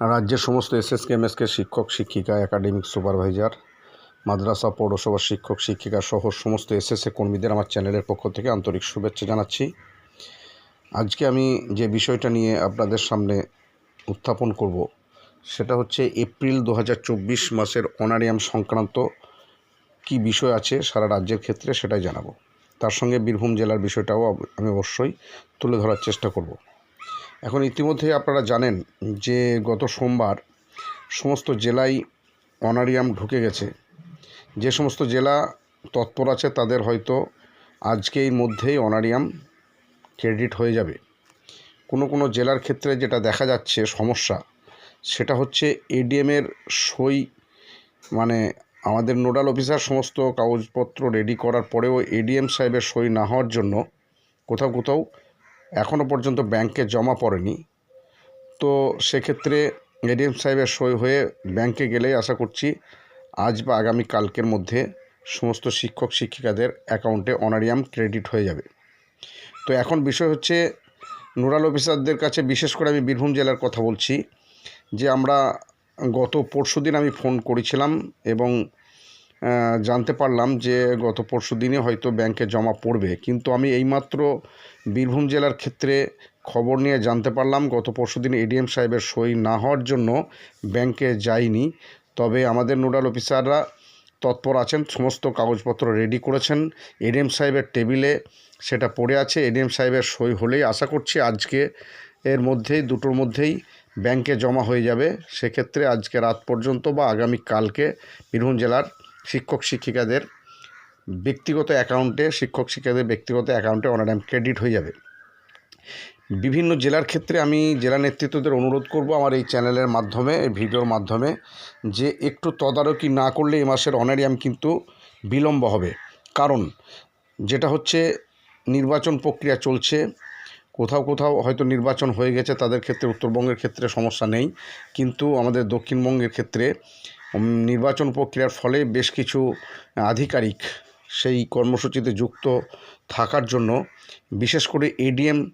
রাজ্যের সমস্ত SSK, MSK শিক্ষক, শিক্ষিকা, একাডেমিক সুপারভাইজার, মাদ্রাসা পৌরসভার শিক্ষক, শিক্ষিকা সহ সমস্ত এসএসএ কর্মীদের আমার চ্যানেলের পক্ষ থেকে আন্তরিক শুভেচ্ছা জানাচ্ছি। আজকে আমি যে বিষয়টা নিয়ে আপনাদের সামনে উত্থাপন করব, সেটা হচ্ছে এপ্রিল দু হাজার চব্বিশ মাসের অনারিয়াম সংক্রান্ত কি বিষয় আছে সারা রাজ্যের ক্ষেত্রে সেটাই জানাব। তার সঙ্গে বীরভূম জেলার বিষয়টাও আমি অবশ্যই তুলে ধরার চেষ্টা করব। এখন ইতিমধ্যে আপনারা জানেন যে গত সোমবার সমস্ত জেলায় অনারিয়াম ঢুকে গেছে। যে সমস্ত জেলা তৎপর আছে তাদের হয়তো আজকের মধ্যেই অনারিয়াম ক্রেডিট হয়ে যাবে। কোনো কোনো জেলার ক্ষেত্রে যেটা দেখা যাচ্ছে সমস্যা, সেটা হচ্ছে এডিএমের সই মানে আমাদের নোডাল অফিসার সমস্ত কাগজপত্র রেডি করার পরেও এডিএম সাহেবের সই না হওয়ার জন্য কোথাও কোথাও এখনও পর্যন্ত ব্যাংকে জমা পড়েনি। তো সেক্ষেত্রে এডিএম সাহেবের সই হয়ে ব্যাংকে গেলেই আশা করছি আজ বা আগামী কালকের মধ্যে সমস্ত শিক্ষক, শিক্ষিকাদের অ্যাকাউন্টে অনারিয়াম ক্রেডিট হয়ে যাবে। তো এখন বিষয় হচ্ছে, নোডাল অফিসারদের কাছে বিশেষ করে আমি বীরভূম জেলার কথা বলছি যে আমরা গত পরশু দিন আমি ফোন করেছিলাম এবং জানতে পারলাম যে গত পরশু দিনে হয়তো ব্যাংকে জমা পড়বে। কিন্তু আমি এইমাত্র বীরভূম জেলার ক্ষেত্রে খবর নিয়ে জানতে পারলাম, গত পরশু দিন এডিএম সাহেবের সই না হওয়ার জন্য ব্যাংকে যায়নি। তবে আমাদের নোডাল অফিসাররা তৎপর আছেন, সমস্ত কাগজপত্র রেডি করেছেন। এডিএম সাহেবের টেবিলে সেটা পড়ে আছে। এডিএম সাহেবের সই হলেই আশা করছি আজকে এর মধ্যেই, দুটোর মধ্যেই ব্যাংকে জমা হয়ে যাবে। সেক্ষেত্রে আজকে রাত পর্যন্ত বা আগামী কালকে বীরভূম জেলার শিক্ষক শিক্ষিকাদের ব্যক্তিগত অ্যাকাউন্টে, শিক্ষক শিক্ষিকাদের ব্যক্তিগত অ্যাকাউন্টে অনারাম ক্রেডিট হয়ে যাবে। বিভিন্ন জেলার ক্ষেত্রে আমি জেলা নেতৃত্বদের অনুরোধ করব আমার এই চ্যানেলের মাধ্যমে, এই ভিডিওর মাধ্যমে, যে একটু তদারকি না করলে এই মাসের অনারিয়াম কিন্তু বিলম্ব হবে। কারণ যেটা হচ্ছে নির্বাচন প্রক্রিয়া চলছে, কোথাও কোথাও হয়তো নির্বাচন হয়ে গেছে, তাদের ক্ষেত্রে, উত্তরবঙ্গের ক্ষেত্রে সমস্যা নেই। কিন্তু আমাদের দক্ষিণবঙ্গের ক্ষেত্রে নির্বাচন প্রক্রিয়ার ফলে বেশ কিছু আধিকারিক সেই কর্মসূচিতে যুক্ত থাকার জন্য বিশেষ করে এডিএম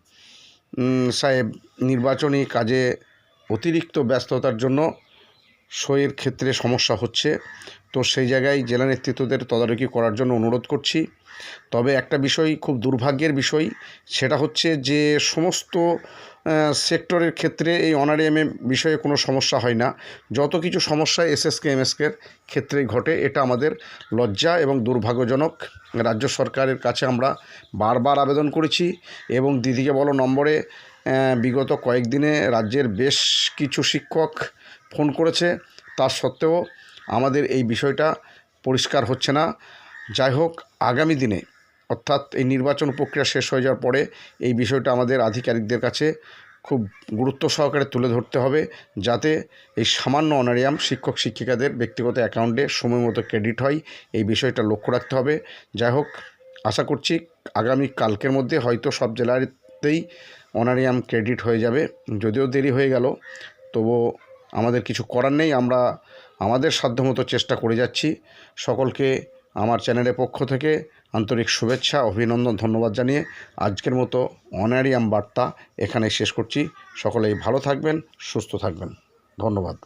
সাহেব নির্বাচনী কাজে অতিরিক্ত ব্যস্ততার জন্য সইয়ের ক্ষেত্রে সমস্যা হচ্ছে। তো সেই জায়গায় জেলা নেতৃত্বদের তদারকি করার জন্য অনুরোধ করছি। তবে একটা বিষয় খুব দুর্ভাগ্যের বিষয়, সেটা হচ্ছে যে সমস্ত সেক্টরের ক্ষেত্রে এই অনারিয়ামে বিষয়ে কোনো সমস্যা হয় না। যত কিছু সমস্যা এসএসকে এমএসকের ক্ষেত্রেই ঘটে, এটা আমাদের লজ্জা এবং দুর্ভাগ্যজনক। রাজ্য সরকারের কাছে আমরা বারবার আবেদন করেছি এবং দিদিকে বলো নম্বরে বিগত কয়েকদিনে রাজ্যের বেশ কিছু শিক্ষক ফোন করেছে। তা সত্ত্বেও আমাদের এই বিষয়টা পরিষ্কার হচ্ছে না। যাই হোক, আগামী দিনে অর্থাৎ এই নির্বাচন প্রক্রিয়া শেষ হয়ে যাওয়ার পরে এই বিষয়টা আমাদের আধিকারিকদের কাছে খুব গুরুত্ব সহকারে তুলে ধরতে হবে যাতে এই সামান্য অনারিয়াম শিক্ষক শিক্ষিকাদের ব্যক্তিগত অ্যাকাউন্টে সময় মতো ক্রেডিট হয়। এই বিষয়টা লক্ষ্য রাখতে হবে। যাই হোক, আশা করছি আগামী কালকের মধ্যে হয়তো সব জেলাতেই অনারিয়াম ক্রেডিট হয়ে যাবে। যদিও দেরি হয়ে গেল তবুও আমাদের কিছু করার নেই। আমরা আমাদের সাধ্যমতো চেষ্টা করে যাচ্ছি। সকলকে আমার চ্যানেলের পক্ষ থেকে আন্তরিক শুভেচ্ছা, অভিনন্দন, ধন্যবাদ জানিয়ে আজকের মতো অনারিয়াম বার্তা এখানে শেষ করছি। সকলেই ভালো থাকবেন, সুস্থ থাকবেন। ধন্যবাদ।